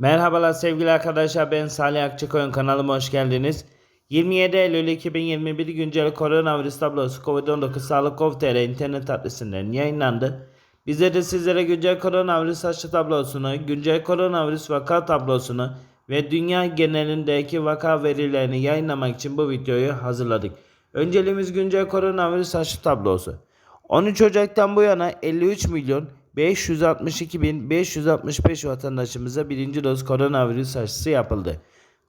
Merhabalar sevgili arkadaşlar ben Salih Akçakoyun kanalıma hoş geldiniz. 27 Eylül 2021 güncel koronavirüs tablosu COVID-19 Sağlık Gov.tr internet adresinden yayınlandı. Bize de sizlere güncel koronavirüs aşı tablosunu, güncel koronavirüs vaka tablosunu ve dünya genelindeki vaka verilerini yayınlamak için bu videoyu hazırladık. Önceliğimiz güncel koronavirüs aşı tablosu. 13 Ocak'tan bu yana 53 milyon 562 bin 565 vatandaşımıza birinci doz koronavirüs aşısı yapıldı.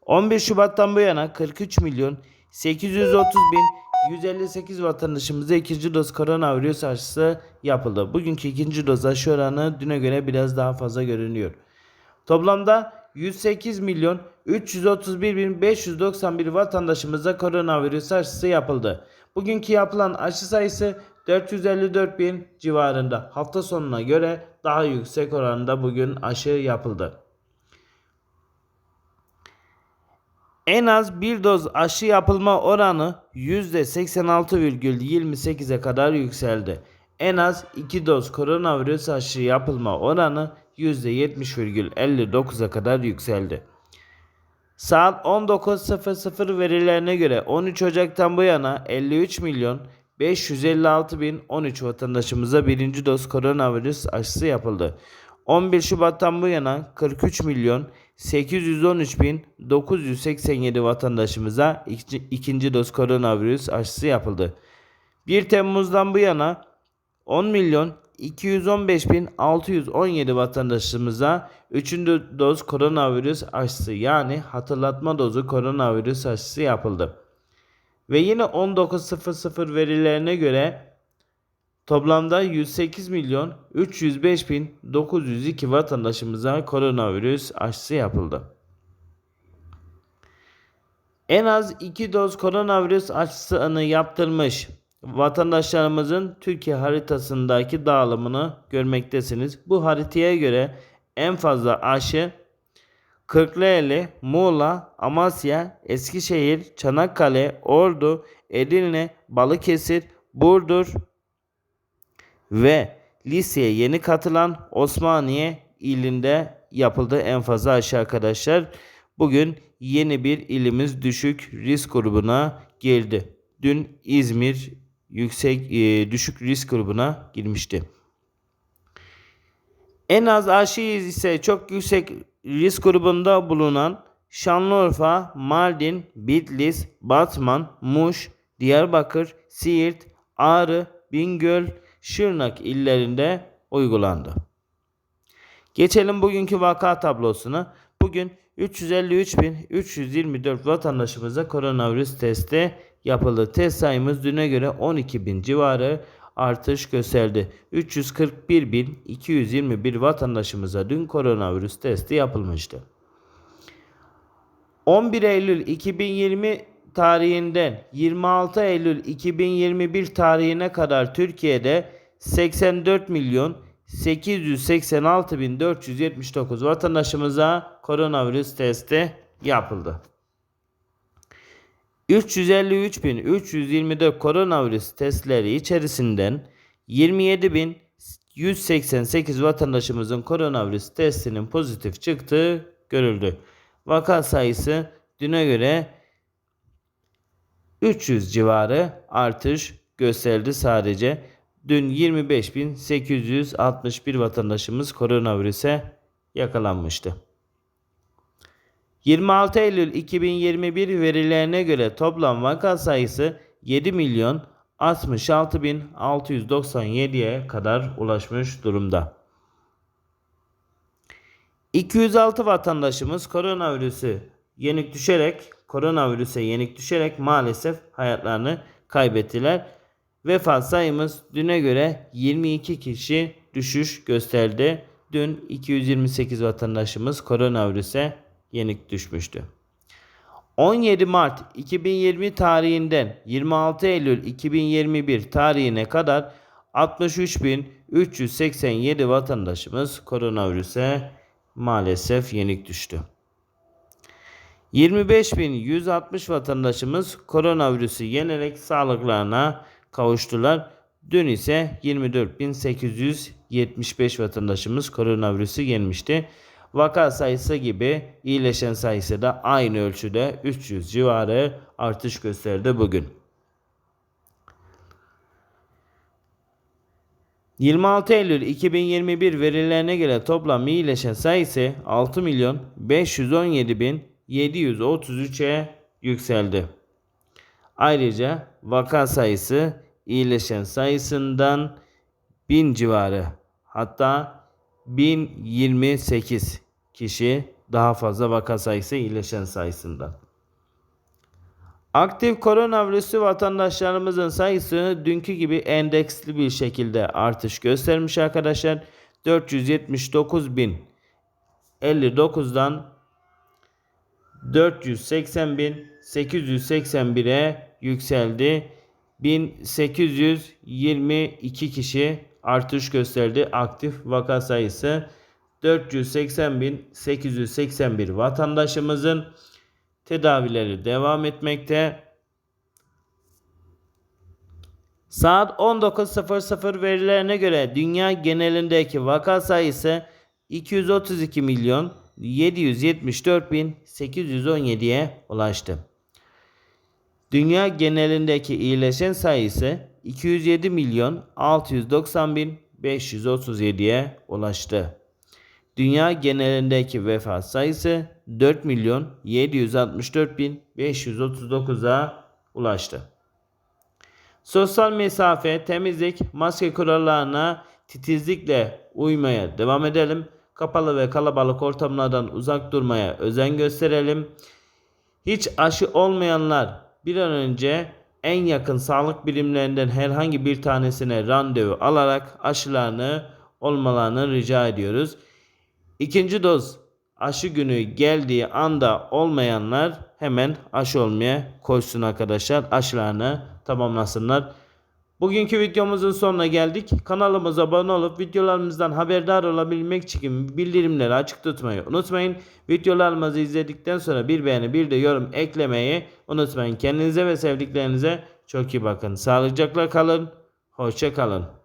11 Şubat'tan bu yana 43 milyon 830 bin 158 vatandaşımıza ikinci doz koronavirüs aşısı yapıldı. Bugünkü ikinci doz aşı oranı düne göre biraz daha fazla görünüyor. Toplamda 108 milyon 331 bin 591 vatandaşımıza koronavirüs aşısı yapıldı. Bugünkü yapılan aşı sayısı 454 bin civarında. Hafta sonuna göre daha yüksek oranda bugün aşı yapıldı. En az bir doz aşı yapılma oranı %86,28'e kadar yükseldi. En az 2 doz koronavirüs aşı yapılma oranı %70,59'a kadar yükseldi. Saat 19.00 verilerine göre 13 Ocak'tan bu yana 53 milyon 556 bin 13 vatandaşımıza birinci doz koronavirüs aşısı yapıldı. 11 Şubat'tan bu yana 43 milyon 813 bin 987 vatandaşımıza ikinci, doz koronavirüs aşısı yapıldı. 1 Temmuz'dan bu yana 10 milyon 215 bin 617 vatandaşımıza 3. doz koronavirüs aşısı yani hatırlatma dozu koronavirüs aşısı yapıldı. Ve yine 19.00 verilerine göre toplamda 108 milyon 305 bin 902 vatandaşımıza koronavirüs aşısı yapıldı. En az 2 doz koronavirüs aşısını yaptırmış vatandaşlarımızın Türkiye haritasındaki dağılımını görmektesiniz. Bu haritaya göre en fazla aşı Kırklareli, Muğla, Amasya, Eskişehir, Çanakkale, Ordu, Edirne, Balıkesir, Burdur ve liseye yeni katılan Osmaniye ilinde yapıldı en fazla aşı arkadaşlar. Bugün yeni bir ilimiz düşük risk grubuna girdi. Dün İzmir yüksek e, düşük risk grubuna girmişti. En az aşı ise çok yüksek risk grubunda bulunan Şanlıurfa, Mardin, Bitlis, Batman, Muş, Diyarbakır, Siirt, Ağrı, Bingöl, Şırnak illerinde uygulandı. Geçelim bugünkü vaka tablosuna. Bugün 353.324 vatandaşımıza koronavirüs testi yapıldı. Test sayımız düne göre 12.000 civarı artış gösterdi. 341.221 vatandaşımıza dün koronavirüs testi yapılmıştı. 11 Eylül 2020 tarihinden 26 Eylül 2021 tarihine kadar Türkiye'de 84 milyon 886.479 vatandaşımıza koronavirüs testi yapıldı. 353.324 koronavirüs testleri içerisinden 27.188 vatandaşımızın koronavirüs testinin pozitif çıktığı görüldü. Vaka sayısı düne göre 300 civarı artış gösterdi sadece. Dün 25.861 vatandaşımız koronavirüse yakalanmıştı. 26 Eylül 2021 verilerine göre toplam vaka sayısı 7 milyon 66 bin 697'ye kadar ulaşmış durumda. 206 vatandaşımız koronavirüsü yenik düşerek koronavirüse yenik düşerek maalesef hayatlarını kaybettiler. Vefat sayımız düne göre 22 kişi düşüş gösterdi. Dün 228 vatandaşımız koronavirüse yenik düşmüştü. 17 Mart 2020 tarihinden 26 Eylül 2021 tarihine kadar 63.387 vatandaşımız koronavirüse maalesef yenik düştü. 25.160 vatandaşımız koronavirüsü yenerek sağlıklarına kavuştular. Dün ise 24.875 vatandaşımız koronavirüsü yenmişti. Vaka sayısı gibi iyileşen sayısı da aynı ölçüde 300 civarı artış gösterdi bugün. 26 Eylül 2021 verilerine göre toplam iyileşen sayısı 6 milyon 517 bin 733'e yükseldi. Ayrıca vaka sayısı iyileşen sayısından 1000 civarı hatta 1028 kişi daha fazla vaka sayısı iyileşen sayısından. Aktif koronavirüsü vatandaşlarımızın sayısı dünkü gibi endeksli bir şekilde artış göstermiş arkadaşlar. 479.059'dan 480.881'e yükseldi. 1822 kişi artış gösterdi aktif vaka sayısı. 480.881 vatandaşımızın tedavileri devam etmekte. Saat 19.00 verilerine göre dünya genelindeki vaka sayısı 232 milyon 774 bin 817'ye ulaştı. Dünya genelindeki iyileşen sayısı 207 milyon 690 bin 537'ye ulaştı. Dünya genelindeki vefat sayısı 4 milyon 764 bin 539'a ulaştı. Sosyal mesafe, temizlik, maske kurallarına titizlikle uymaya devam edelim. Kapalı ve kalabalık ortamlardan uzak durmaya özen gösterelim. Hiç aşı olmayanlar bir an önce en yakın sağlık birimlerinden herhangi bir tanesine randevu alarak aşılarını olmalarını rica ediyoruz. İkinci doz aşı günü geldiği anda olmayanlar hemen aşı olmaya koşsun arkadaşlar. Aşılarını tamamlasınlar. Bugünkü videomuzun sonuna geldik. Kanalımıza abone olup videolarımızdan haberdar olabilmek için bildirimleri açık tutmayı unutmayın. Videolarımızı izledikten sonra bir beğeni bir de yorum eklemeyi unutmayın. Kendinize ve sevdiklerinize çok iyi bakın. Sağlıcakla kalın. Hoşça kalın.